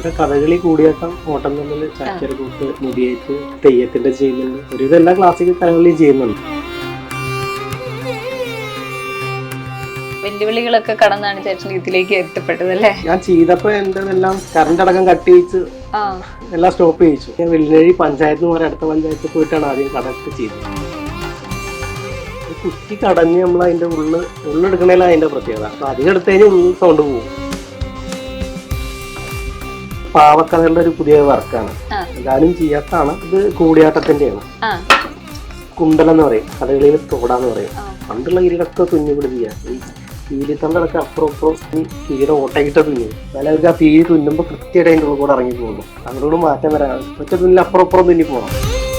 ഇവിടെ കഥകളി കൂടിയാട്ടം ഓട്ടം തമ്മിൽ ചാക്യാർകൂത്ത് മുടിയേറ്റ് തെയ്യത്തിന്റെ ചെയ്യുന്നുണ്ട്. ഒരുവിധം എല്ലാ ക്ലാസിക്കൽ കലകളിലും ചെയ്യുന്നുണ്ട്. വെല്ലുവിളികളൊക്കെ കടന്നാണ് ചേട്ടൻ ഇതിലേക്ക് എത്തപ്പെട്ടത് അല്ലേ? ഞാൻ ചെയ്തപ്പോ എന്തെല്ലാം കറണ്ട് അടക്കം കട്ട് ചെയ്യിച്ച് എല്ലാം സ്റ്റോപ്പ് ചെയ്യിച്ചു. ഞാൻ വെള്ളിനഴി പഞ്ചായത്ത് എന്ന് അടുത്ത പഞ്ചായത്ത് പോയിട്ടാണ് ആദ്യം കടക്ക് ചെയ്തത്. കുറ്റി കടഞ്ഞ് നമ്മൾ അതിന്റെ ഉള്ള് ഉള്ളെടുക്കണേലാണ് അതിന്റെ പ്രത്യേകത. അപ്പൊ അധികം എടുത്തതിന് ഉള്ളിൽ സൗണ്ട് പോകും പാവക്കഥകളുടെ ഒരു പുതിയ വർക്കാണ്. എല്ലാവരും ചെയ്യാത്തതാണ് ഇത് കൂടിയാട്ടത്തിന്റെയാണ്. ആ. കുണ്ടലെന്ന് പറയും. കഥകളിയിൽ തോടാന്ന് പറയും. പണ്ടുള്ള കീരിടൊക്കെ തുന്നി പിടിക്കുക. ഈ പീലിത്തണ്ടൊക്കെ അപ്പുറം അപ്പുറം ഈ കീര ഓട്ടയിട്ട് തുന്നി. എന്നാലും അവർക്ക് ആ പീലി തുന്നുമ്പോൾ കൃത്യമായിട്ട് അതിന്റെ ഉള്ളിൽ കൂടെ ഇറങ്ങി പോകുന്നു. അങ്ങോട്ട് മാറ്റം വരാൻ ഒറ്റ തുന്നിൽ അപ്പുറം അപ്പുറം തുന്നി പോകണം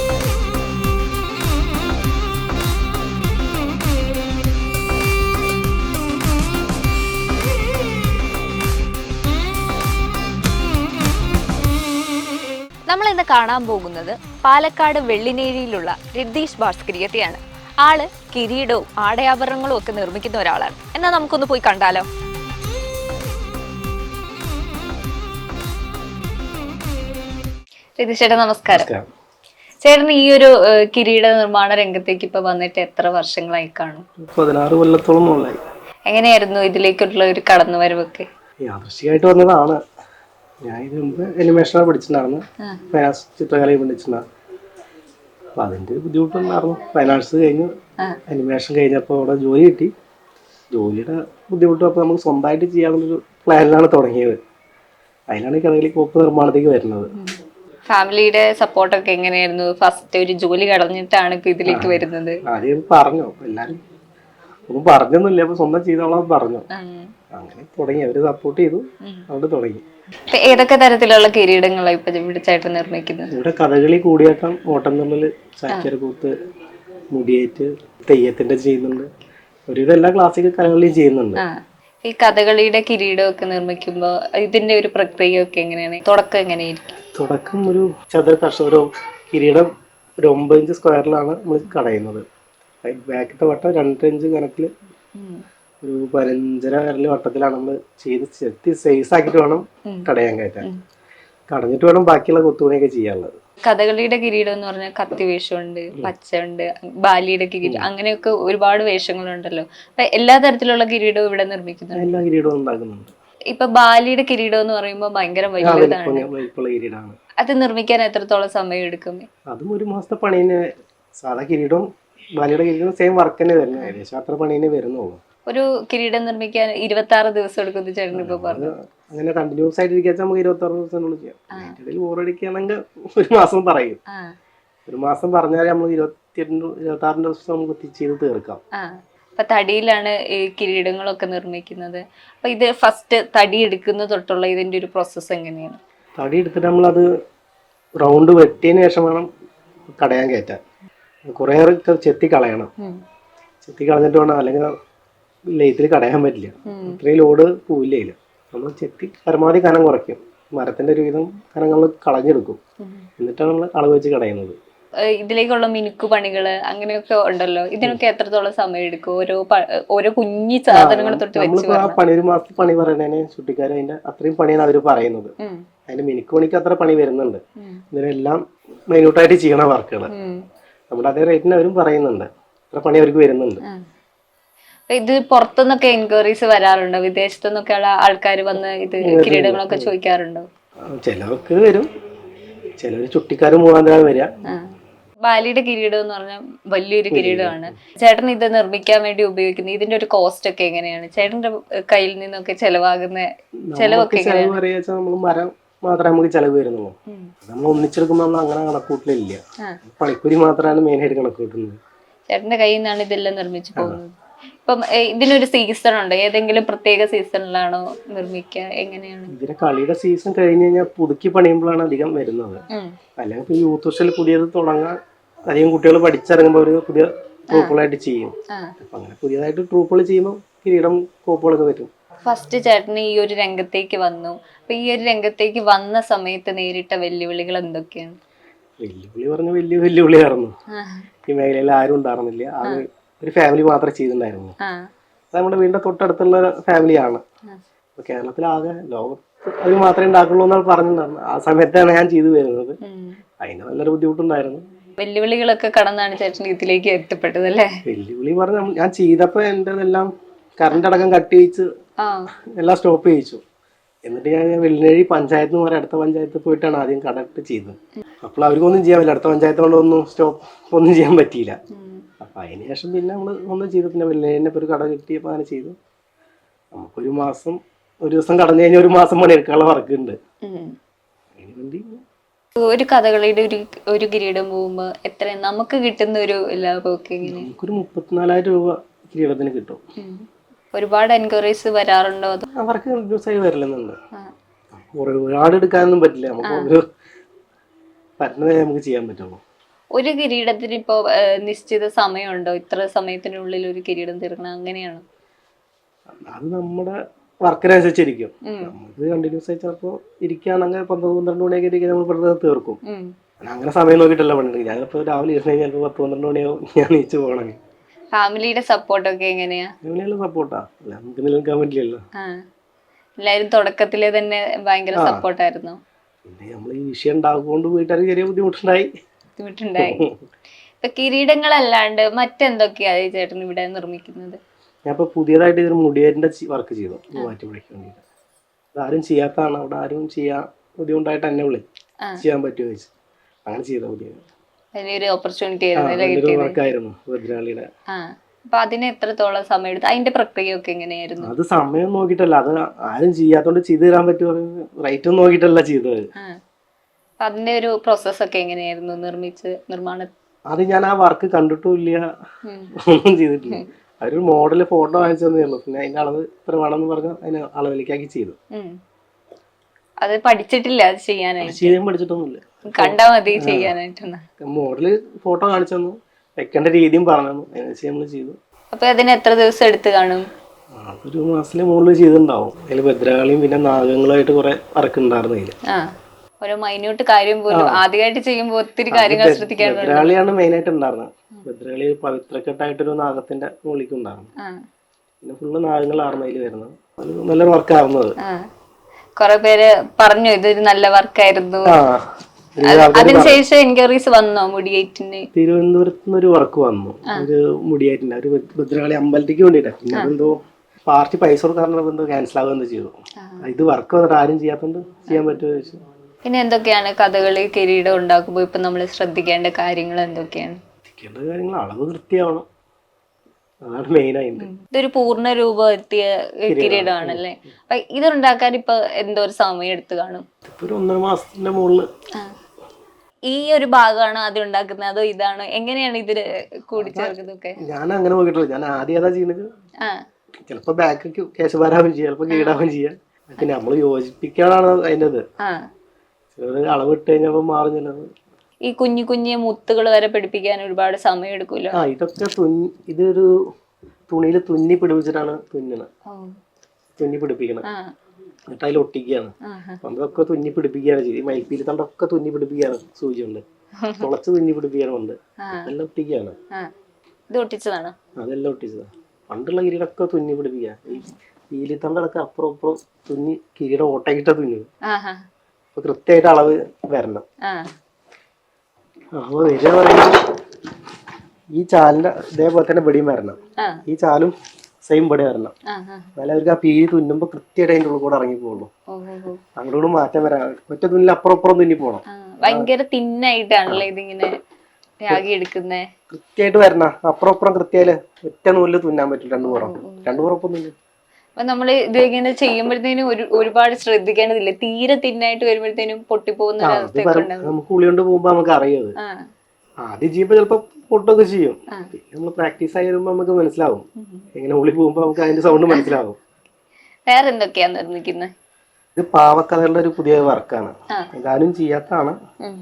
നമ്മൾ ഇന്ന് കാണാൻ പോകുന്നത് പാലക്കാട് വെള്ളിനേഴിയിലുള്ള രതീഷ് ഭാസ്കരിയത്തെയാണ്. ആൾ കിരീടവും ആടയാഭരണങ്ങളും ഒക്കെ നിർമ്മിക്കുന്ന ഒരാളാണ്. എന്നാൽ നമുക്കൊന്ന് പോയി കണ്ടാലോ? രതീഷ് ചേട്ടാ നമസ്കാരം. ചേട്ടൻ ഈ ഒരു കിരീട നിർമ്മാണ രംഗത്തേക്ക് ഇപ്പൊ വന്നിട്ട് എത്ര വർഷങ്ങളായി കാണും? പതിനാറ് കൊല്ലത്തോളം എങ്ങനെയായിരുന്നു ഇതിലേക്കുള്ള ഒരു കടന്നുവരവൊക്കെ? യാദൃശ്ചികമായിട്ട് വന്നതാണ്. ഞാൻ ഇത് മുമ്പ് അനിമേഷനാണ് പഠിച്ചിട്ടുണ്ടായിരുന്നു. ഫൈനാൻസ് ചിത്രകലയും പഠിച്ചിട്ടുണ്ടായിരുന്നു അപ്പം അതിന്റെ ഒരു ബുദ്ധിമുട്ടുണ്ടായിരുന്നു. ഫൈനാൻസ് കഴിഞ്ഞു. അനിമേഷൻ കഴിഞ്ഞപ്പോൾ അവിടെ ജോലി കിട്ടി. ജോലിയുടെ ബുദ്ധിമുട്ടും അപ്പോൾ നമുക്ക് സ്വന്തമായിട്ട് ചെയ്യാനുള്ളൊരു പ്ലാനിലാണ് തുടങ്ങിയത്. അതിനാണ് ഈ കഥകളി കോപ്പ് നിർമ്മാണത്തേക്ക് വരുന്നത്. ഫാമിലിയുടെ സപ്പോർട്ടൊക്കെ എങ്ങനെയായിരുന്നു? ഫസ്റ്റ് ഒരു ജോലി കളഞ്ഞിട്ടാണ് ഇപ്പൊ ഇതിലേക്ക് വരുന്നത്. ആദ്യം പറഞ്ഞു. എല്ലാരും ഒന്നും പറഞ്ഞൊന്നുമില്ല അപ്പൊ സ്വന്തം ചെയ്തോളാം പറഞ്ഞു. അങ്ങനെ തുടങ്ങി. അവർ സപ്പോർട്ട് ചെയ്തു. അവിടെ തുടങ്ങി. ഏതൊക്കെ തരത്തിലുള്ള കിരീടങ്ങളാണ് ഇപ്പൊ നിർമ്മിക്കുന്നത്? ഇവിടെ കഥകളി കൂടിയാട്ടം ഓട്ടം തമ്മിൽ ചാക്കരക്കൂത്ത് മുടിയേറ്റ് തെയ്യത്തിന്റെ ചെയ്യുന്നുണ്ട്. ഒരുവിധം എല്ലാ ക്ലാസിക്കൽ കലകളിലും ചെയ്യുന്നുണ്ട്. ഈ കഥകളിയുടെ കിരീടമൊക്കെ നിർമ്മിക്കുമ്പോ ഇതിന്റെ ഒരു പ്രക്രിയ ഒക്കെ എങ്ങനെയാണ്? തുടക്കം എങ്ങനെയായിരിക്കും? തുടക്കം ഒരു ചതുര കർഷകരോ കിരീടം ഒരു ഒമ്പത് ഇഞ്ച് സ്ക്വയറിലാണ് നമ്മൾ കടയുന്നത്. ബാക്കത്തെ വട്ടം രണ്ട് ഇഞ്ച് കണക്കിൽ ഒരു പതിനഞ്ചര വരൽ വട്ടത്തിലാണ് നമ്മൾ ചെയ്ത് ചെത്തി സൈസ് ആക്കിയിട്ട് വേണം. കടയാൻ കയറ്റാൻ. കടഞ്ഞിട്ട് വേണം ബാക്കിയുള്ള കൊത്തുപണിയൊക്കെ ചെയ്യാനുള്ളത്. കഥകളിയുടെ കിരീടം എന്ന് പറഞ്ഞാൽ കത്തി വേഷമുണ്ട് പച്ചയുണ്ട് ബാലിയുടെ കിരീടം അങ്ങനെയൊക്കെ ഒരുപാട് വേഷങ്ങളുണ്ടല്ലോ. അപ്പൊ എല്ലാ തരത്തിലുള്ള കിരീടവും ഇവിടെ നിർമ്മിക്കുന്നു എല്ലാ കിരീടവും ഉണ്ടാക്കുന്നുണ്ട്. ഇപ്പൊ ബാലിയുടെ കിരീടം എന്ന് പറയുമ്പോൾ ഭയങ്കര വലിയതാണ് അത് നിർമ്മിക്കാൻ എത്രത്തോളം സമയം എടുക്കും അതും ഒരു മാസത്തെ പണിന് സാധാ കിരീടവും ബാലിയുടെ കിരീടവും സെയിം വർക്ക് തന്നെ വരുന്നത്. ഏകദേശം അത്ര പണി തന്നെ വരുന്നുള്ളൂ. ഒരു കിരീടം നിർമ്മിക്കാൻ ഇരുപത്തി ആറ് ദിവസം എടുക്കുന്നു ചേട്ടൻ ഇപ്പൊ പറഞ്ഞു. അങ്ങനെ കണ്ടിന്യൂസ് ആയിട്ട് ഇരിക്കാൻ നമുക്ക് ഇരുപത്തി ആറ് ദിവസത്തിനുള്ളിൽ ചെയ്യാം. അതിന്റെ ഇടയിൽ ബോറടിക്കുകയാണെങ്കിൽ ഒരു മാസം പറയും. ഒരു മാസം പറഞ്ഞാൽ നമ്മൾ ഇരുപത്തി ഇരുപത്തി ആറിന്റെ ദിവസം നമുക്ക് തി- ചെയ്ത് തീർക്കാം അപ്പൊ തടിയിലാണ് ഈ കിരീടങ്ങളൊക്കെ നിർമ്മിക്കുന്നത്. അപ്പൊ ഇത് ഫസ്റ്റ് തടി എടുക്കുന്ന തൊട്ടുള്ള ഇതിന്റെ ഒരു പ്രോസസ് എങ്ങനെയാണ്? തടി എടുത്തിട്ട് നമ്മളത് റൗണ്ട് വെട്ടിയതിന് ശേഷം വേണം കടയാൻ കയറ്റാൻ. കുറേ ഒക്കെ ചെത്തി കളയണം ചെത്തി കളഞ്ഞിട്ട് വേണം അല്ലെങ്കിൽ ലെയ്ത്തിൽ കടയാൻ പറ്റില്ല. അത്രയും ഇത്രയും ലോഡ് പോവില്ല നമ്മൾ ചെത്തി പരമാവധി കനം കുറയ്ക്കും. മരത്തിന്റെ ഒരു വിധം കനം നമ്മൾ കളഞ്ഞെടുക്കും. എന്നിട്ടാണ് നമ്മൾ അളവ് വെച്ച് കടയുന്നത്. ഇതിലേക്കുള്ള മിനുക്ക് പണികൾ അങ്ങനെയൊക്കെ ഉണ്ടല്ലോ. ഇതിനൊക്കെ എത്രത്തോളം സമയം എടുക്കും? ഓരോ ഓരോ കുഞ്ഞി സാധനങ്ങൾ തൊട്ട് വെച്ച് ആ പണി ഒരു മാസത്തെ പണി പറയണേന് ചുട്ടിക്കാർ അതിന്റെ അത്രയും പണിയാണ് അവർ പറയുന്നത്. അതിന്റെ മിനുക്കു പണിക്ക് അത്ര പണി വരുന്നുണ്ട്. ഇതിനെല്ലാം മൈന്യൂട്ടായിട്ട് ചെയ്യണ വർക്കുകൾ. നമ്മുടെ അതേ റേറ്റിന് അവരും പറയുന്നുണ്ട്. അത്ര പണി അവർക്ക് വരുന്നുണ്ട്. ഇത് പുറത്തുനിന്നൊക്കെ എൻക്വയറീസ് വരാറുണ്ടോ? വിദേശത്തു നിന്നൊക്കെയുള്ള ആൾക്കാർ വന്ന് ഇത് കിരീടങ്ങളൊക്കെ ചോദിക്കാറുണ്ടോ? ചിലവർക്ക് ചിലർക്ക് വരും ചിലർ ചുട്ടിക്കാർ മുഖാന്തരം വരിക. ബാലിയുടെ കിരീടം എന്ന് പറഞ്ഞാൽ വലിയൊരു കിരീടമാണ്. ചേട്ടൻ ഇത് നിർമ്മിക്കാൻ വേണ്ടി ഉപയോഗിക്കുന്നത്. ഇതിന്റെ ഒരു കോസ്റ്റ് ഒക്കെ എങ്ങനെയാണ്? ചേട്ടന്റെ കയ്യിൽ നിന്നൊക്കെ ചെലവാകുന്ന ചെലവൊക്കെ മരം മാത്രമേ നമുക്ക് ചെലവ് വരുന്നുള്ളൂ. നമ്മൾ ഒന്നിച്ചെടുക്കുമ്പോൾ നമ്മൾ അങ്ങനെ കണക്കൂട്ടിലില്ല. പണിക്കൂരി പണിക്കൂലി മാത്രമാണ് മെയിൻ ആയിട്ട് കണക്ക് കൂട്ടുന്നത് ചേട്ടന്റെ കയ്യിൽ നിന്നാണ് ഇതെല്ലാം നിർമ്മിച്ചു പോകുന്നത്. ഇപ്പം ഇതിനൊരു സീസൺ ഉണ്ട്. ഏതെങ്കിലും പ്രത്യേക സീസണിലാണോ നിർമ്മിക്കുക എങ്ങനെയാണ്? ഇതിന്റെ കളിയുടെ സീസൺ കഴിഞ്ഞ് കഴിഞ്ഞാൽ പുതുക്കി പണിയുമ്പോഴാണ് അധികം വരുന്നത്. അല്ലെങ്കിൽ ഇപ്പൊ യൂത്ത് ഹോസ്റ്റലിൽ പുതിയത് തുടങ്ങാൻ അധികം കുട്ടികൾ പഠിച്ചിറങ്ങുമ്പോൾ അവർ പുതിയ ട്രൂപ്പുകളായിട്ട് ചെയ്യും. അങ്ങനെ പുതിയതായിട്ട് ട്രൂപ്പുകൾ ചെയ്യുമ്പോൾ കിരീടം കോപ്പുകളൊക്കെ വരും ഫസ്റ്റ് ചേട്ടന് ഈ ഒരു രംഗത്തേക്ക് വന്നു. അപ്പൊ ഈ ഒരു രംഗത്തേക്ക് വന്ന സമയത്ത് നേരിട്ട വെല്ലുവിളികൾ എന്തൊക്കെയാണ്? വെല്ലുവിളി പറഞ്ഞ വലിയ വെല്ലുവിളിയായിരുന്നു. ഈ മേഖലയിൽ ആരും ഉണ്ടായിരുന്നില്ല. അത് ഒരു ഫാമിലി മാത്രമേ ചെയ്തിട്ടുണ്ടായിരുന്നു. അത് നമ്മുടെ വീടിന്റെ തൊട്ടടുത്തുള്ള ഫാമിലിയാണ്. അപ്പൊ കേരളത്തിലാകെ ലോകത്ത് അത് മാത്രമേ ഉണ്ടാക്കുള്ളൂ എന്നാണ് പറഞ്ഞിട്ടുണ്ടായിരുന്നു ആ സമയത്താണ് ഞാൻ ചെയ്തു വരുന്നത്. അതിന് നല്ലൊരു ബുദ്ധിമുട്ടുണ്ടായിരുന്നു. വെല്ലുവിളികളൊക്കെ കടന്നാണ് ചേട്ടൻ ഇതിലേക്ക് എത്തപ്പെട്ടത് അല്ലേ? വെല്ലുവിളി പറഞ്ഞ ഞാൻ ചെയ്തപ്പോ എന്റെ ഇതെല്ലാം കറണ്ട് അടക്കം കട്ട് ആ എല്ലാം സ്റ്റോപ്പ് ചെയ്യിച്ചു. എന്നിട്ട് ഞാൻ വെള്ളിനഴി പഞ്ചായത്ത് എന്ന് അടുത്ത പഞ്ചായത്ത് പോയിട്ടാണ് ആദ്യം കണക്ട് ചെയ്തത്. അപ്പോൾ അവർക്കൊന്നും ചെയ്യാൻ പറ്റില്ല. അടുത്ത പഞ്ചായത്ത് കൊണ്ടൊന്നും സ്റ്റോപ്പ് ഒന്നും ചെയ്യാൻ പറ്റിയില്ല. അപ്പം അതിന് ശേഷം പിന്നെ നമ്മൾ ഒന്നും ചെയ്തു. പിന്നെ വെള്ളിനഴിന്റെ ഒരു കട കിട്ടിയപ്പോൾ അങ്ങനെ ചെയ്തു. നമുക്കൊരു മാസം ഒരു ദിവസം കടന്നു കഴിഞ്ഞാൽ ഒരു മാസം പണിയെടുക്കാനുള്ള വർക്ക് ഉണ്ട്. ഒരു കഥകളിയുടെ ഒരു ഒരു കിരീടം പോകുമ്പോ എത്ര നമുക്ക് കിട്ടുന്ന ഒരു ലാഭമൊക്കെ ഇങ്ങനെ നമുക്കൊരു മുപ്പത്തിനാലായിരം രൂപ കിരീടത്തിന് കിട്ടും. ഒരുപാട് എൻക്വയറീസ് വരാറുണ്ടോ അതോ? അവർക്ക് കണ്ടിന്യൂസ് ആയി വരലെന്നുണ്ട്. ഒരുപാട് എടുക്കാനൊന്നും പറ്റില്ല. നമുക്ക് ഒരു പറ്റുന്നതേ നമുക്ക് ചെയ്യാൻ പറ്റുള്ളൂ. ഒരു കിരീടത്തിന് ഇപ്പോ നിശ്ചിത സമയമുണ്ടോ? ഇത്ര സമയത്തിനുള്ളിൽ ഒരു കിരീടം തീർക്കണം അങ്ങനെയാണ്. അത് നമ്മുടെ വർക്കിനനുസരിച്ചിരിക്കും. നമുക്ക് കണ്ടിന്യൂസ് ആയി ചിലപ്പോൾ ഇരിക്കുകയാണെങ്കിൽ പന്ത്രണ്ട് പന്ത്രണ്ട് മണിയൊക്കെ ഇരിക്കാൻ നമ്മൾ പെട്ടെന്ന് തീർക്കും. അങ്ങനെ സമയം നോക്കിയിട്ടല്ല പണിയെടുക്കുക. ഞാനിപ്പോൾ രാവിലെ ഇരുന്ന് കഴിഞ്ഞാൽ ചിലപ്പോൾ പത്ത് പന്ത്രണ്ട് മണിയാവും. ഞാൻ നീച്ച് പോകണമെങ്കിൽ. ഫാമിലിയുടെ സപ്പോർട്ടൊക്കെ എങ്ങനെയാ? ഫാമിലിയുടെ സപ്പോർട്ടാ. അല്ല നമുക്ക് നിലനിൽക്കാൻ പറ്റില്ലല്ലോ. ആ. എല്ലാരും തുടക്കത്തിലെ തന്നെ ഭയങ്കര സപ്പോർട്ടായിരുന്നു. പിന്നെ നമ്മൾ ഈ വിഷയം ഉണ്ടാകൊണ്ട് വീട്ടുകാർ ചെറിയ ബുദ്ധിമുട്ടുണ്ടായി. ബുദ്ധിമുട്ടുണ്ടായി. ഇപ്പൊ കിരീടങ്ങളല്ലാണ്ട് മറ്റെന്തൊക്കെയാ ചേട്ടൻ ഇവിടെ നിർമ്മിക്കുന്നത്? ഞാൻ ഇപ്പൊ പുതിയതായിട്ട് ഇതൊരു മുടിയേരിന്റെ വർക്ക് ചെയ്തു. മാറ്റിപ്പിടിക്കാൻ വേണ്ടിയിട്ട് അതാരും ചെയ്യാത്തതാണ്. അവിടെ ആരും ചെയ്യാൻ ബുദ്ധിമുട്ടായിട്ട് എന്നെ വിളി. ചെയ്യാൻ പറ്റുമോ ചോദിച്ചു. അങ്ങനെ ചെയ്ത പുതിയ വലിയൊരു ഓപ്പർച്യൂണിറ്റി ആയിരുന്നു അപ്പൊ അതിന് എത്രത്തോളം സമയം എടുത്തു അതിന്റെ പ്രക്രിയ ഒക്കെ എങ്ങനെയായിരുന്നു? അത് സമയം നോക്കിയിട്ടല്ല അത് ആരും ചെയ്യാത്തോണ്ട് ചെയ്തു തരാൻ പറ്റുമോ? റേറ്റ് നോക്കിയിട്ടല്ല ചെയ്തത്. അതിന്റെ ഒരു പ്രോസസ് ഒക്കെ എങ്ങനെയായിരുന്നു? നിർമ്മിച്ച് നിർമ്മാണ അത് ഞാൻ ആ വർക്ക് കണ്ടിട്ടും ഇല്ല. ഒന്നും ചെയ്തിട്ടില്ല. അവരൊരു മോഡൽ ഫോട്ടോ വാങ്ങിച്ചു തന്നേ ഉള്ളൂ പിന്നെ അതിന്റെ അളവ് ഇത്ര വേണമെന്ന് പറഞ്ഞ് അതിന് അളവിലേക്കാക്കി ചെയ്തു. അത് പഠിച്ചിട്ടില്ല അത് ചെയ്യാനായിട്ട്. ചെയ്യാൻ പഠിച്ചിട്ടൊന്നുമില്ല. കണ്ടാ മതി ചെയ്യാനായിട്ടൊന്ന്. മോഡൽ ഫോട്ടോ കാണിച്ചു തന്നു. വെക്കേണ്ട രീതിയും പറഞ്ഞു തന്നു. അതിനനുസരിച്ച് നമ്മൾ ചെയ്തു. അപ്പൊ അതിന് എത്ര ദിവസം എടുത്ത് കാണും? അതൊരു മാസത്തിന് മുകളിൽ ചെയ്തിട്ടുണ്ടാവും. അതിൽ ഭദ്രകാളിയും പിന്നെ നാഗങ്ങളുമായിട്ട് കുറെ വർക്ക് അതിൽ. ഓരോ മൈന്യൂട്ട് കാര്യം പോലും ആദ്യമായിട്ട് ചെയ്യുമ്പോൾ ഒത്തിരി കാര്യങ്ങൾ ശ്രദ്ധിക്കാനുണ്ട് ഭദ്രകാളിയാണ് മെയിൻ ആയിട്ട് ഉണ്ടായിരുന്നത്. ഭദ്രകാളി പവിത്രക്കെട്ടായിട്ടൊരു നാഗത്തിന്റെ മുകളിലേക്ക് ഉണ്ടായിരുന്നു. പിന്നെ ഫുള്ള് നാഗങ്ങളായിരുന്നു അതിൽ വരുന്നത്. നല്ലൊരു വർക്കായിരുന്നു അത് കൊറേ പേര് പറഞ്ഞു ഇതൊരു നല്ല വർക്കായിരുന്നു. അതിനുശേഷം എൻക്വയറീസ് വന്നോ മുടിയേറ്റിന്? തിരുവനന്തപുരത്ത് നിന്ന് ഒരു വർക്ക് വന്നു. ഒരു മുടിയേറ്റിന്റെ ഒരു ഭദ്രകാളി അമ്പലത്തിക്ക് വേണ്ടിട്ടാ പിന്നെ അതെന്തോ പാർട്ടി പൈസ കൊടുക്കാറുണ്ടോ എന്തോ ക്യാൻസൽ ആകുമെന്ന് ചെയ്തു. ഇത് വർക്ക് വന്നിട്ട് ആരും ചെയ്യാത്തോണ്ട് ചെയ്യാൻ പറ്റുമോ ചോദിച്ചു. പിന്നെ എന്തൊക്കെയാണ് കഥകളി കിരീടം ഉണ്ടാക്കുമ്പോൾ ഇപ്പൊ നമ്മൾ ശ്രദ്ധിക്കേണ്ട കാര്യങ്ങൾ എന്തൊക്കെയാണ്? ശ്രദ്ധിക്കേണ്ട കാര്യങ്ങൾ അളവ് കൃത്യമാവണം. അതാണ് മെയിൻ ആയിട്ട് ഇതൊരു പൂർണ രൂപം എത്തിയ കിരീടമാണല്ലേ അപ്പൊ ഇതുണ്ടാക്കാൻ ഇപ്പൊ എന്തോ ഒരു സമയം എടുത്തു കാണും. ഒരു ഒന്നര മാസത്തിന്റെ മുകളിൽ ഈ ഒരു ഭാഗമാണോ അത് ഉണ്ടാക്കുന്നത്? അതോ ഇതാണോ? എങ്ങനെയാണ് ഇതിൽ കൂടിച്ചേർക്കുന്നതൊക്കെ ഞാൻ അങ്ങനെ നോക്കിയിട്ടില്ല. ഞാൻ ആദ്യം ഏതാ ചെയ്യുന്നത് ചിലപ്പോ ബാക്ക് കേശഭാരാവും ചെയ്യാം ചിലപ്പോ കീടാവും ചെയ്യാം. പിന്നെ നമ്മൾ യോജിപ്പിക്കാനാണ് അതിന്റെ ഇട്ട് കഴിഞ്ഞപ്പോ ചിലത്. ഈ കുഞ്ഞു കുഞ്ഞു മുത്തുകൾ വരെ പിടിപ്പിക്കാൻ ഒരുപാട് സമയം എടുക്കൂല ആ ഇതൊക്കെ തുന്നി ഇതൊരു തുണിയിൽ തുന്നി പിടിപ്പിച്ചിട്ടാണ് തുന്നണത്. തുന്നി പിടിപ്പിക്കണം എന്നിട്ട് അതിൽ ഒട്ടിക്കുകയാണ്. അതൊക്കെ തുന്നി പിടിപ്പിക്കുകയാണ് ചെയ്ത് ഈ മയിൽപ്പീലി തണ്ടൊക്കെ തുന്നി പിടിപ്പിക്കുകയാണ് സൂചി കൊണ്ട് തുളച്ച് തുന്നി പിടിപ്പിക്കുകയാണ് ഉണ്ട് എല്ലാം ഒട്ടിക്കുകയാണ്. ഇത് ഒട്ടിച്ചതാണ്? അതെല്ലാം ഒട്ടിച്ചതാണ് പണ്ടുള്ള കിരീടൊക്കെ തുന്നി പിടിപ്പിക്കുക. പീലി തണ്ടൊക്കെ അപ്പുറം അപ്പുറം തുന്നി കിരീടം ഓട്ടയിട്ട തുന്നി അപ്പൊ കൃത്യമായിട്ട് അളവ് വരണം. ആ ഇത് പറയുന്നത് ഈ ചാലിന്റെ ഇതേപോലെ തന്നെ വെടിയും വരണം. ഈ ചാലും സെയിം വെടി വരണം. എന്നാലും അവർക്ക് ആ പീരി തുന്നുമ്പോൾ കൃത്യമായിട്ട് അതിന്റെ ഉള്ളിൽ കൂടെ ഇറങ്ങി പോകുള്ളൂ അങ്ങോട്ട് മാറ്റം വരാൻ ഒറ്റ തുന്നിൽ അപ്പുറം അപ്പുറം തുന്നി പോകണം ഭയങ്കര തിന്നായിട്ടാണല്ലേ ഇതിങ്ങനെ കൃത്യമായിട്ട് വരണ. അപ്പുറം അപ്പുറം കൃത്യമായാൽ ഒറ്റ നൂലിൽ തുന്നാൻ പറ്റും രണ്ടു പുറം രണ്ടു പുറം ഒപ്പം തുന്നി അപ്പൊ നമ്മൾ ഇത് ഇങ്ങനെ ചെയ്യുമ്പോഴത്തേനും ഒരു ഒരുപാട് ശ്രദ്ധിക്കേണ്ടതില്ല? തീരെ തിന്നായിട്ട് വരുമ്പോഴത്തേനും പൊട്ടിപ്പോകുന്ന ഒരു അവസ്ഥയൊക്കെ ഉണ്ടാവും. നമുക്ക് ഉള്ളി കൊണ്ട് പോകുമ്പോ നമുക്ക് അറിയാം അത്. ആ. ആദ്യം ചെയ്യുമ്പോ ചിലപ്പോ പൊട്ടൊക്കെ ചെയ്യും. പിന്നെ നമ്മൾ പ്രാക്ടീസ് ആയി വരുമ്പോ നമുക്ക് മനസ്സിലാവും. എങ്ങനെ ഉള്ളി പോകുമ്പോ നമുക്ക് അതിന്റെ സൗണ്ട് മനസ്സിലാവും. വേറെ എന്തൊക്കെയാ നിർമ്മിക്കുന്നത് ഇത് പാവക്കഥകളുടെ ഒരു പുതിയ വർക്കാണ്. എല്ലാവരും ചെയ്യാത്തതാണ്.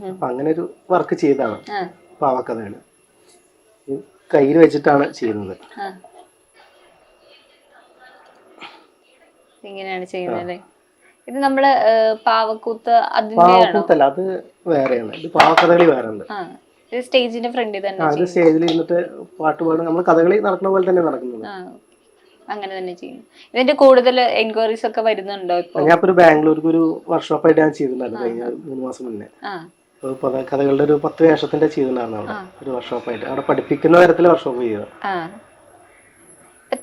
അപ്പൊ അങ്ങനെ ഒരു വർക്ക് ചെയ്താണ് ആ. പാവക്കഥകൾ കയ്യിൽ വെച്ചിട്ടാണ് ചെയ്യുന്നത് ആ ഇങ്ങനെയാണ് ചെയ്യുന്നത്. ഇത് നമ്മൾ പാവക്കൂത്ത് പാവക്കൂത്തല്ല അത് വേറെയാണ്. ഇത് പാവക്കഥകളി വേറെ ഉണ്ട് സ്റ്റേജിന്റെ ഫ്രണ്ടിൽ തന്നെ അത് സ്റ്റേജിൽ ഇരുന്നിട്ട് പാട്ട് പാടും നമ്മൾ കഥകളി നടക്കുന്ന പോലെ തന്നെ നടക്കുന്നത്. അങ്ങനെ തന്നെ ചെയ്യുന്നു. ഇതിന്റെ കൂടുതൽ എൻക്വയറീസ് ഒക്കെ വരുന്നുണ്ടോ ഇപ്പൊ? ഞാൻ ഒരു ബാംഗ്ലൂർക്ക് ഒരു വർക്ക്ഷോപ്പ് ആയിട്ട് ഞാൻ ചെയ്തിട്ടുണ്ടായിരുന്നു കഴിഞ്ഞ മൂന്ന് മാസം മുന്നേ. കഥകളുടെ ഒരു പത്ത് വേഷത്തിന്റെ ചെയ്തിട്ടുണ്ടായിരുന്നു അവിടെ ഒരു വർക്ക്ഷോപ്പായിട്ട്. അവിടെ പഠിപ്പിക്കുന്ന തരത്തിൽ വർക്ക്ഷോപ്പ് ചെയ്യുക.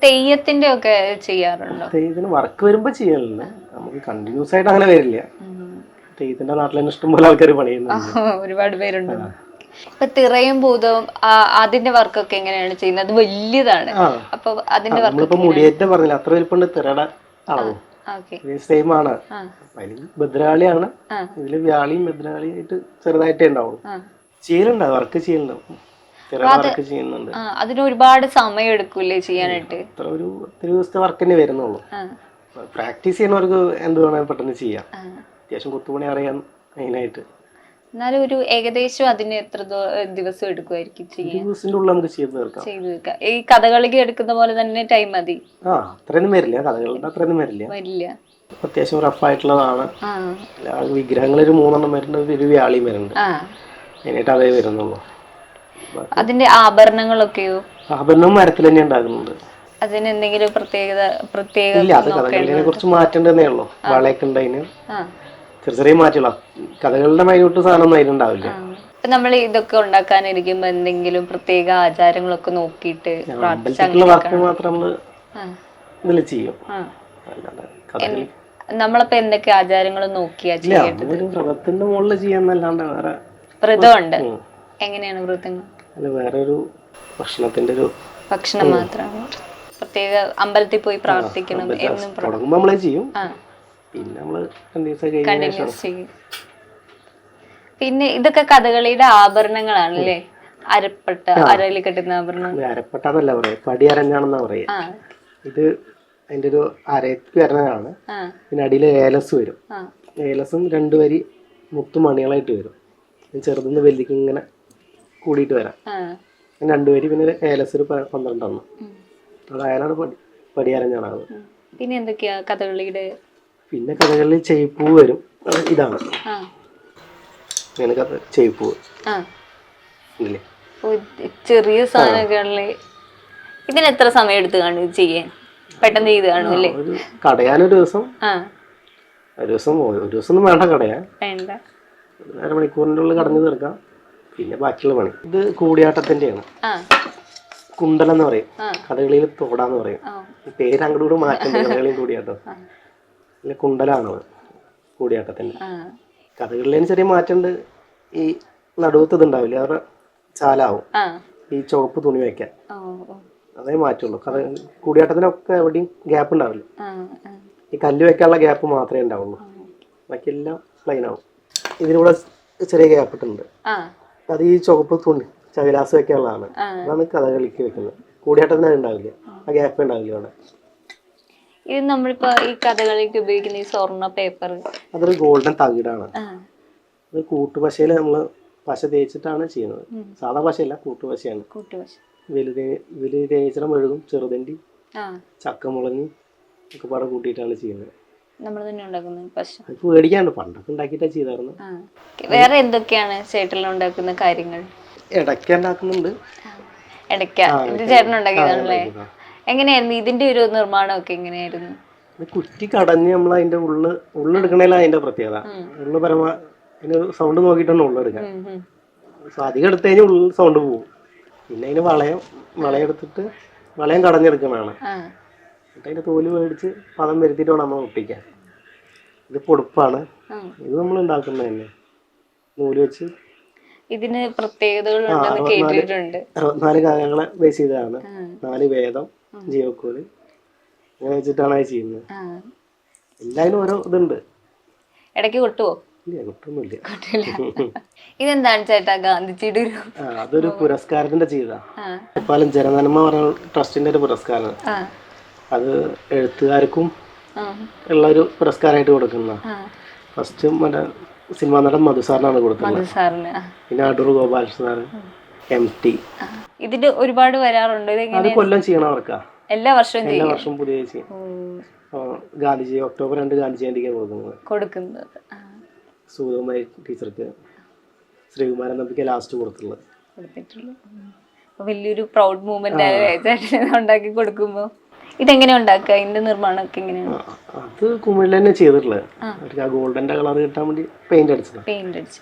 തെയ്യത്തിന്റെ ഒക്കെ ചെയ്യാറുണ്ടോ? തെയ്യത്തിന് വർക്ക് വരുമ്പോ ചെയ്യലില്ല നമുക്ക് കണ്ടിന്യൂസ് ആയിട്ട് അങ്ങനെ വരില്ല. തെയ്യത്തിന്റെ നാട്ടിൽ തന്നെ ഇഷ്ടംപോലെ ആൾക്കാർ പണിയുന്നുണ്ട്. ഒരുപാട് പേരുണ്ട്. ഇപ്പൊ തിറയും ഭൂതവും അതിന്റെ വർക്കൊക്കെ എങ്ങനെയാണ് ചെയ്യുന്നത്? അത് വലിയതാണ്. അപ്പൊ അതിന്റെ വർക്ക് നമ്മളിപ്പോ മുടിയേറ്റം പറഞ്ഞില്ല? അത്ര വലിപ്പമുണ്ട് തിറയുടെ അളവ് സെയിം ആണ്. അതിൽ ഭദ്രകാളിയാണ് ഇതിൽ വ്യാളിയും ഭദ്രാളിയായിട്ട് ചെറുതായിട്ടേ ഉണ്ടാവുള്ളൂ. ചെയ്യലുണ്ടാവും ചെയ്യലുണ്ട് വർക്ക് ചെയ്യലുണ്ട്. അതിന് ഒരുപാട് സമയം എടുക്കൂലേ ചെയ്യാനായിട്ട്? ഒരു ഒത്തിരി ദിവസത്തെ വർക്ക് തന്നെ വരുന്നുള്ളൂ. പ്രാക്ടീസ് ചെയ്യുന്നവർക്ക് എന്ത് വേണമെങ്കിലും പെട്ടെന്ന് ചെയ്യാം. അത്യാവശ്യം കൊത്തുപണി അറിയാം മെയിനായിട്ട് എന്നാലും ഒരു ഏകദേശം അതിന് എത്ര ദിവസം എടുക്കുമായിരിക്കും ദിവസത്തിന്റെ ഉള്ളിൽ നമുക്ക് ചെയ്ത് തീർക്കാം. ചെയ്തു വെക്കാം ഈ കഥകളിക്ക് എടുക്കുന്ന പോലെ തന്നെ ടൈം മതി. ആ അത്രയൊന്നും വരില്ല. കഥകളുടെ അത്രയൊന്നും വരില്ല. വരില്ല. അത്യാവശ്യം റഫായിട്ടുള്ളതാണ് വിഗ്രഹങ്ങൾ ഒരു മൂന്നെണ്ണം വരുന്നുണ്ട് ഒരു വ്യാളിയും വരുന്നുണ്ട്. അതിനായിട്ട് അതേ വരുന്നുള്ളൂ. അതിന്റെ ആഭരണങ്ങളൊക്കെയോ? ആഭരണം മരത്തിൽ തന്നെ ഉണ്ടാകുന്നുണ്ട് അതിന് എന്തെങ്കിലും പ്രത്യേകത പ്രത്യേക ഇല്ല അത് കഥകളിനെ കുറിച്ച് മാറ്റേണ്ടതേ ഉള്ളൂ. വളയൊക്കെ ഉണ്ടതിന് ചെറിയ ചെറിയ മാറ്റുള്ള കഥകളുടെ മൈന്യൂട്ട് സാധനം അതിലുണ്ടാവില്ല നമ്മൾ ഇതൊക്കെ ഉണ്ടാക്കാനിരിക്കുമ്പോ എന്തെങ്കിലും പ്രത്യേക ആചാരങ്ങളൊക്കെ നോക്കിയിട്ട് വർക്ക് മാത്രം നമ്മൾ ചെയ്യും. നമ്മളപ്പോ എന്തൊക്കെ ആചാരങ്ങൾ നോക്കിയാ ചെയ്യേണ്ടത്? വ്രതത്തിന്റെ മുകളിൽ ചെയ്യാന്നല്ലാണ്ട് വേറെ വ്രതമുണ്ട്. എങ്ങനെയാണ് വ്രതങ്ങൾ വേറൊരു വേറെ ഒരു ഭക്ഷണത്തിന്റെ ഒരു ഭക്ഷണം മാത്രമാണ് പ്രത്യേക അമ്പലത്തിൽ പോയി പ്രാർത്ഥിക്കണം എന്നും നമ്മളെ ചെയ്യും. പിന്നെ നമ്മൾ കണ്ടിന്യൂസ് ചെയ്യും. പിന്നെ ഇതൊക്കെ കഥകളിയുടെ ആഭരണങ്ങളാണ് ആഭരണങ്ങളാണല്ലേ? അരപ്പട്ട അരയിൽ കെട്ടുന്ന ആഭരണം. ഇത് അരപ്പെട്ടതല്ല പറയാ. പടി അരഞ്ഞാണെന്നാ പറയാ. ഇത് അതിന്റെ ഒരു അരയ്ക്ക് വരണതാണ് പിന്നെ അടിയിൽ ഏലസ് വരും. ഏലസും രണ്ട് വരി മുത്തു മണികളായിട്ട് വരും ചെറുതുനിന്ന് വലിക്ക് ഇങ്ങനെ കൂടിയിട്ട് വരാം. ആ. പിന്നെ ഏലസ് ഒരു പന്ത്രണ്ടെണ്ണം ഉം. അയാളാണ് പടി ഞാനാണ് പിന്നെ എന്തൊക്കെയാ കഥകളിയുടെ? പിന്നെ കഥകളിൽ ചെയ്പ്പൂ വരും. അത് ഇതാണ്. ഇങ്ങനെ കഥ ചെയ്പ്പൂ ഇല്ലേ? ചെറിയ സാധനങ്ങളിലെ ഇതിന് എത്ര സമയം എടുത്ത് കാണും ചെയ്യാൻ? പെട്ടെന്ന് ചെയ്ത് കാണും അല്ലേ? ഒരു ദിവസം. ഒരു ദിവസം പോയി. ഒരു ദിവസം ഒന്നും വേണ്ട കടയാൻ വേണ്ട. അരമണിക്കൂറിന്റെ ഉള്ളിൽ കടഞ്ഞു തീർക്കാം. പിന്നെ ബാക്കിയുള്ള പണി. ഇത് കൂടിയാട്ടത്തിന്റെയാണ്. ആ. കുണ്ടലെന്ന് പറയും. കഥകളിയിൽ തോടാന്ന് പറയും. പേര് അങ്ങോട്ട് കൂടെ മാറ്റണ്ട കഥകളിയും കൂടിയാട്ടം. അല്ല കുണ്ടലാണത് കൂടിയാട്ടത്തിന്റെ. കഥകളിലേന് ചെറിയ മാറ്റമുണ്ട്. ഈ നടുവത്ത് ഇതുണ്ടാവില്ല? അവരുടെ ചാലാവും. ഈ ചുവപ്പ് തുണി വയ്ക്കാൻ. അതേ മാറ്റുള്ളൂ കഥ കൂടിയാട്ടത്തിനൊക്കെ എവിടെയും ഗ്യാപ്പ് ഉണ്ടാവില്ല. ഈ കല്ല് വെക്കാനുള്ള ഗ്യാപ്പ് മാത്രമേ ഉണ്ടാവുള്ളൂ. ബാക്കിയെല്ലാം പ്ലെയിൻ ആവും. ഇതിലൂടെ ചെറിയ ഗ്യാപ്പ് ഇട്ടുണ്ട്. അത് ഈ ചുവപ്പ് തുണി ചകലാസ് വെക്കാനുള്ളതാണ്. അതാണ് കഥകളിക്ക് വെക്കുന്നത്. കൂടിയാട്ടത്തിന് അത് ഉണ്ടാവില്ല ആ ഗ്യാപ്പ് ഉണ്ടാവില്ല അവിടെ? ഇത് നമ്മളിപ്പോ ഈ കഥകളിക്ക് ഉപയോഗിക്കുന്ന ഈ സ്വർണ പേപ്പർ അതൊരു ഗോൾഡൻ തകിടാണ്. അത് കൂട്ടുപശയിൽ നമ്മൾ പശ തേച്ചിട്ടാണ് ചെയ്യുന്നത്. സാധാ പശയല്ല കൂട്ടുപശയാണ്. വലുതേ വലുത് വലുത് തേച്ചിടം മെഴുകും ചെറുതണ്ടി ചക്കമുളങ്ങി ഒക്കെ പാടെ കൂട്ടിയിട്ടാണ് ചെയ്യുന്നത്. നമ്മൾ തന്നെ ഉണ്ടാക്കുന്നത് പശ പേടിക്കാണ്ട് പണ്ടൊക്കെ ഉണ്ടാക്കിയിട്ടാണ് ചെയ്തായിരുന്നു വേറെ എന്തൊക്കെയാണ് ചേട്ടൻ ഉണ്ടാക്കുന്ന കാര്യങ്ങൾ? ഇടയ്ക്ക് ഉണ്ടാക്കുന്നുണ്ട്. ഇടയ്ക്ക. ഇത് ചേട്ടൻ ഉണ്ടാക്കിയതാണല്ലേ? എങ്ങനെയായിരുന്നു? ഇതിന്റെ ഒരു നിർമ്മാണമൊക്കെ എങ്ങനെയായിരുന്നു? ഇത് കുറ്റി കടഞ്ഞ് നമ്മൾ അതിന്റെ ഉള്ള് ഉള്ളെടുക്കണേലാണ് അതിന്റെ പ്രത്യേകത. ഉള്ളു പരമാ അതിന് സൗണ്ട് നോക്കിയിട്ടാണ് ഉള്ളെടുക്കാൻ അധികം എടുത്തു കഴിഞ്ഞാൽ ഉള്ളിൽ സൗണ്ട് പോകും പിന്നെ അതിന് വളയം വളയെടുത്തിട്ട് വളയം കടഞ്ഞെടുക്കണതാണ്. എന്നിട്ട് അതിന്റെ തോൽ മേടിച്ച് പദം വരുത്തിയിട്ട് വേണം നമ്മൾ ഒട്ടിക്കാൻ. ഇത് പൊടുപ്പാണ്. ഇത് നമ്മൾ ഉണ്ടാക്കുന്നത് തന്നെ നൂൽ വെച്ച്. ഇതിന് പ്രത്യേകതകൾ അറുപത്തിനാല് കാര്യങ്ങളെ ബേസ് ചെയ്തതാണ്. നാല് വേദം ജീവക്കോൽ. അങ്ങനെ വെച്ചിട്ടാണ് അത് ചെയ്യുന്നത്. ആ. ഓരോ ഇതുണ്ട്. ഇടയ്ക്ക് കൊട്ടുവോ? ഇതെന്താണ് ചേട്ടാ ഗാന്ധിജിയുടെ ഒരു അതൊരു പുരസ്കാരത്തിന്റെ ചെയ്താ. ജനനന്മ പറഞ്ഞ ട്രസ്റ്റിന്റെ ഒരു പുരസ്കാരം. അത് എഴുത്തുകാർക്കും ഉള്ള ഒരു പുരസ്കാരമായിട്ട് കൊടുക്കുന്ന. ഫസ്റ്റ് മറ്റേ സിനിമാ നടൻ മധുസാറിനാണ് കൊടുക്കുന്നത്. മധു പിന്നെ അടൂർ ഗോപാലകൃഷ്ണൻ എം ടി. ഇതിന് ഒരുപാട് വരാറുണ്ട്. അത് കൊല്ലം കൊല്ലം ചെയ്യണവർക്കാ എല്ലാ വർഷവും എല്ലാ വർഷവും പുതിയ ചെയ്യും. ഗാന്ധിജി ഒക്ടോബർ രണ്ട് ഗാന്ധി ജയന്തിക്കാണ് കൊടുക്കുന്നത്. കൊടുക്കുന്നത്. ആ, സുഗതകുമാരി ടീച്ചർക്ക് ശ്രീകുമാരൻ നമ്പിക്ക് ലാസ്റ്റ് കൊടുത്തുള്ളത് കൊടുത്തിട്ടുള്ളൂ. വലിയൊരു പ്രൗഡ് മൂവ്മെന്റ് ഉണ്ടാക്കി കൊടുക്കുമ്പോ. ഇതെങ്ങനെ ഉണ്ടാക്കുക? ഇതിന്റെ നിർമ്മാണമൊക്കെ എങ്ങനെയാണ്? അത് കുമിളിൽ തന്നെ ചെയ്തിട്ടുള്ളത്. ആ. ഗോൾഡന്റെ കളർ കിട്ടാൻ വേണ്ടി പെയിന്റ് അടിച്ചത്. പെയിന്റ് അടിച്ച്